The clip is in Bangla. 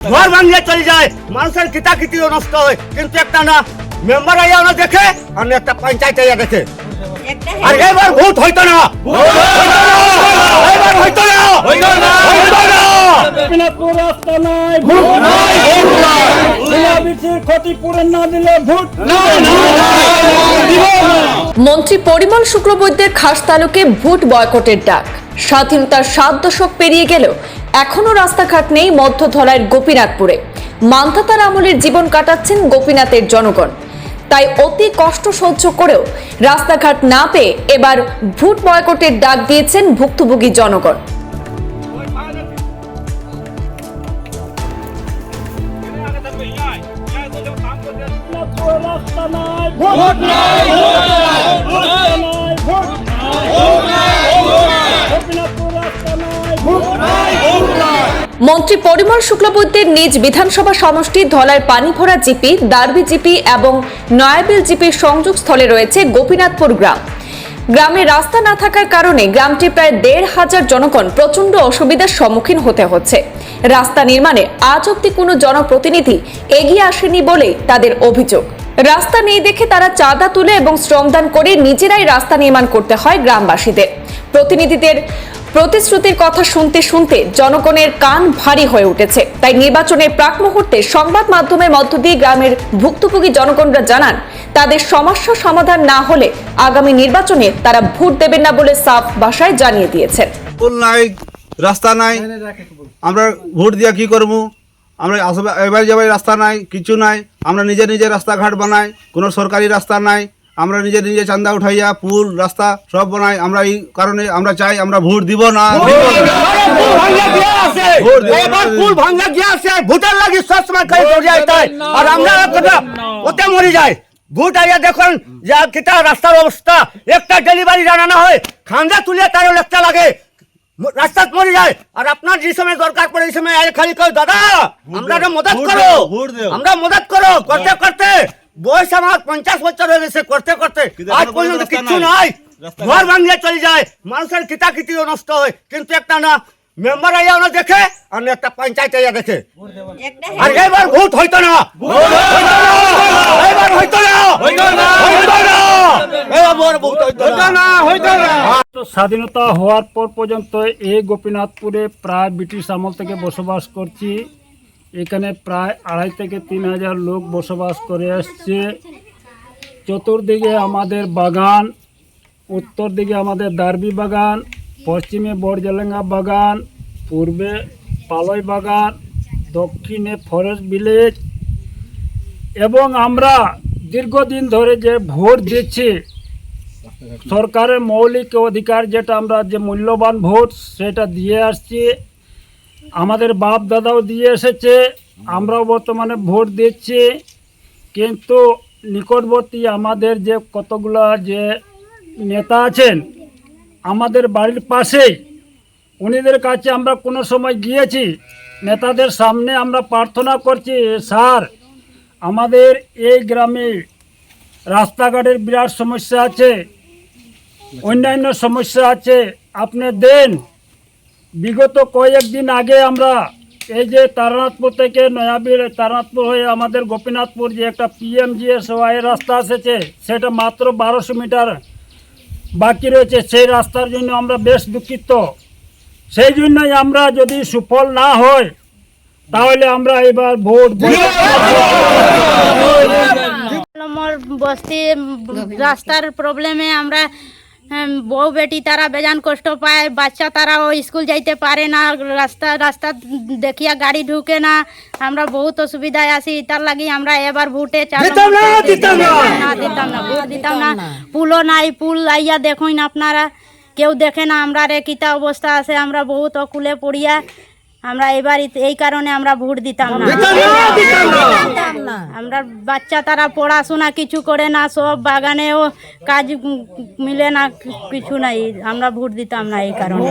ঘর ভাঙিয়ে চলে যায়। মানুষের কিতা কিতাকিতিও নষ্ট হয়। কিন্তু একটা না মেম্বার আইয়া ওরা দেখে আর একটা পঞ্চায়েত আইয়া দেখে। আর এবার ভোট হইতো না। এবার হইতো না। হইতো না। গোপীনাথপুর রাস্তা নাই ভোট নাই। ক্ষতিপূরণ না দিলে ভোট মন্ত্রী পরিমল শুক্লবৈদ্যের খাস তালুকে ভোট বয়কটের ডাক। স্বাধীনতার সাত দশক পেরিয়ে গেলেও এখনও রাস্তাঘাট নেই মধ্যধরার গোপীনাথপুরে। মান্ধাতার আমলের জীবন কাটাচ্ছেন গোপীনাথের জনগণ। তাই অতি কষ্ট সহ্য করেও রাস্তাঘাট না পেয়ে এবার ভোট বয়কটের ডাক দিয়েছেন ভুক্তভোগী জনগণ। গোপীনাথপুর রাস্তা নাই, ভোট নাই রাস্তা নাই, ভোট গোপীনাথপুর মন্ত্রী পরিমল শুক্লবৈদ্যের নিজ বিধানসভা সমষ্টি ধলার পানি ভরা জিপি, দার্বি জিপি এবং নয়াবিল জিপির সংযোগস্থলে রয়েছে গোপীনাথপুর গ্রাম। গ্রামে রাস্তা না থাকার কারণে গ্রামটি প্রায় দেড় হাজার জনগণ প্রচণ্ড অসুবিধার সম্মুখীন হতে হচ্ছে। রাস্তা নির্মাণে আজ অব্দি কোনো জনপ্রতিনিধি এগিয়ে আসেনি বলেই তাদের অভিযোগ। রাস্তা নেই দেখে তারা চাঁদা তুলে এবং শ্রমদান করে নিজেরাই রাস্তা নির্মাণ করতে হয় গ্রামবাসীদের। প্রতিনিধিদের প্রতিশ্রুতির কথা শুনতে শুনতে জনগণের কান ভারী হয়ে উঠেছে। তাই নির্বাচনের প্রাক মুহূর্তে সংবাদ মাধ্যমের মধ্য দিয়ে গ্রামের ভুক্তভোগী জনগণরা জানান, তাদের সমস্যা সমাধান না হলে আগামী নির্বাচনে তারা ভোট দেবেন না বলে সাফ ভাষায় জানিয়ে দিয়েছেন। রাস্তা নাই, আমরা ভোট দিয়া কি করব? আমরা এবার যাবার রাস্তা নাই, কিছু নাই, আমরা নিজে নিজে রাস্তাঘাট বানাই, কোনো সরকারি রাস্তা নাই আমরা নিজে নিজে চান্দা উঠাইয়া পুল রাস্তা সব বানাই। আমরা এই কারণে আমরা চাই আমরা ভোট দিব না। পুল আসে ভোটার লাগি সবসময় খাই আর আমরা ওতে মরে যায় ভোট আইয়া দেখুন যে কিতা রাস্তার অবস্থা। একটা ডেলিভারি জানানো হয় খান্দা তুলে তার লেখতে লাগে। রাস্তা মরে যায় আর আপনার যে সময় দরকার পড়ে এই সময় খালি কই দাদা আমরা মদত করো। আমরা মদত করো করতে করতে। বয়স আমার পঞ্চাশ বছর হয়ে গেছে করতে করতে আজ পর্যন্ত কিচ্ছু নাই। ঘর। ভাঙিয়ে চলে যায় মানুষের কিতাকিতিও নষ্ট হয়। কিন্তু একটা না মেম্বার আইয়া ওরা দেখে আর একটা পঞ্চায়েত আইয়া দেখে। আর এবার ভোট হইতো না। হইতো না। এবার হইতো না। হইতো না। হইতো না। এবার ভোট হইতো না হইতো না। তো স্বাধীনতা হওয়ার পর পর্যন্ত এই গোপীনাথপুরে প্রায় ব্রিটিশ আমল থেকে বসবাস করছি। এখানে প্রায় আড়াই থেকে তিন হাজার লোক বসবাস করে আসছে। চতুর্দিকে আমাদের বাগান উত্তর দিকে আমাদের দারবি বাগান, পশ্চিমে বড়জেলেঙ্গা বাগান, পূর্বে পালই বাগান, দক্ষিণে ফরেস্ট ভিলেজ। এবং আমরা দীর্ঘদিন ধরে যে ভোট দিচ্ছি, সরকারের মৌলিক অধিকার যেটা আমরা যে মূল্যবান ভোট সেটা দিয়ে আসছি। আমাদের বাপ দাদাও দিয়ে এসেছে, আমরাও বর্তমানে ভোট দিচ্ছি। কিন্তু নিকটবর্তী আমাদের যে কতগুলো যে নেতা আছেন, আমাদের বাড়ির পাশেই উনিদের কাছে আমরা কোনো সময় গিয়েছি, নেতাদের সামনে আমরা প্রার্থনা করছি, স্যার, আমাদের এই গ্রামে রাস্তাঘাটের বিরাট সমস্যা আছে, অন্যান্য সমস্যা আছে, আপনি দেন। বিগত কয়েকদিন আগে আমরা এই যে তারানাথপুর থেকে নয়াবির তারানাথপুর হয়ে আমাদের গোপীনাথপুর যে একটা পিএমজিএস ওয়াই রাস্তা এসেছে, সেটা মাত্র বারোশো মিটার বাকি রয়েছে। সেই রাস্তার জন্য আমরা বেশ দুঃখিত। সেই জন্যই আমরা যদি সুফল না হয়, তাহলে আমরা এবার ভোট বস্তি রাস্তার প্রবলেমে আমরা বউ বেটি তারা বেজান কষ্ট পায় বাচ্চা তারাও স্কুল যাইতে পারে না রাস্তা রাস্তা দেখিয়া গাড়ি ঢুকে না। আমরা বহুত অসুবিধায় আছি তার লাগি আমরা এবার ভোটে দিতাম না, দিতাম না। না দিতাম না ভোট দিতাম না। পুলও নাই পুল আইয়া দেখুন আপনারা। কেউ দেখে না আমরা রে কিতা অবস্থা আছে আমরা বহুত অকুলে পড়িয়া আমরা এবার এই কারণে আমরা ভোট দিতাম না। আমরা বাচ্চা তারা পড়াশোনা কিছু করে না সব বাগানেও কাজ মিলে না কিছু নাই। আমরা ভোট দিতাম না এই কারণে।